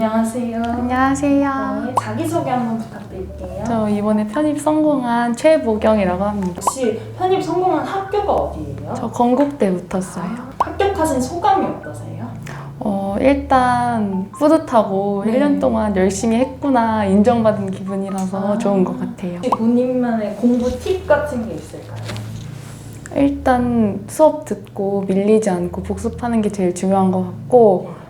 안녕하세요. 안녕하세요. 네, 자기소개 한번 부탁드릴게요. 저 이번에 편입 성공한 최보경이라고 합니다. 혹시 편입 성공한 학교가 어디예요? 저 건국대 붙었어요. 합격하신 소감이 어떠세요? 어, 일단 뿌듯하고 네. 1년 동안 열심히 했구나 인정받은 기분이라서 아. 좋은 것 같아요. 혹시 본인만의 공부 팁 같은 게 있을까요? 일단 수업 듣고 밀리지 않고 복습하는 게 제일 중요한 것 같고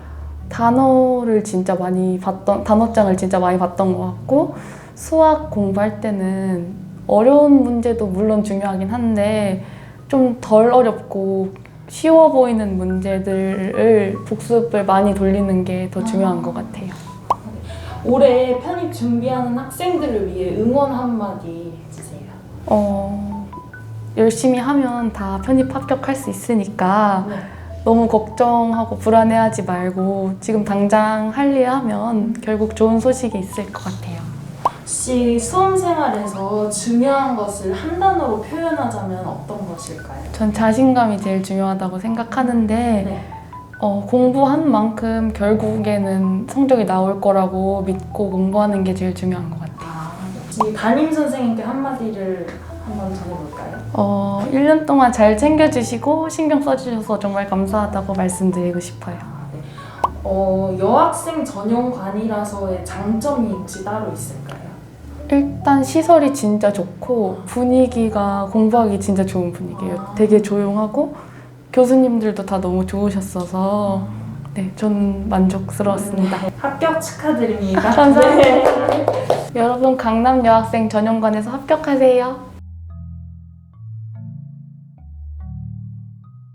단어를 진짜 많이 봤던 단어장을 진짜 많이 봤던 것 같고 수학 공부할 때는 어려운 문제도 물론 중요하긴 한데 좀 덜 어렵고 쉬워 보이는 문제들을 복습을 많이 돌리는 게 더 중요한 것 같아요. 올해 편입 준비하는 학생들을 위해 응원 한마디 해주세요. 어, 열심히 하면 다 편입 합격할 수 있으니까 네. 너무 걱정하고 불안해하지 말고 지금 당장 할 일 하면 결국 좋은 소식이 있을 것 같아요. 혹시 수험 생활에서 중요한 것을 한 단어로 표현하자면 어떤 것일까요? 전 자신감이 제일 중요하다고 생각하는데 네. 어, 공부한 만큼 결국에는 성적이 나올 거라고 믿고 공부하는 게 제일 중요한 것 같아요. 아, 혹시 담임 선생님께 한마디를 한번 전해볼까요? 어, 1년 동안 잘 챙겨주시고 신경 써주셔서 정말 감사하다고 말씀드리고 싶어요. 어, 여학생 전용관이라서의 장점이 혹시 따로 있을까요? 일단 시설이 진짜 좋고 분위기가 공부하기 진짜 좋은 분위기예요. 아. 되게 조용하고 교수님들도 다 너무 좋으셨어서 네, 전 만족스러웠습니다. 합격 축하드립니다. 감사합니다. 네. 여러분 강남 여학생 전용관에서 합격하세요.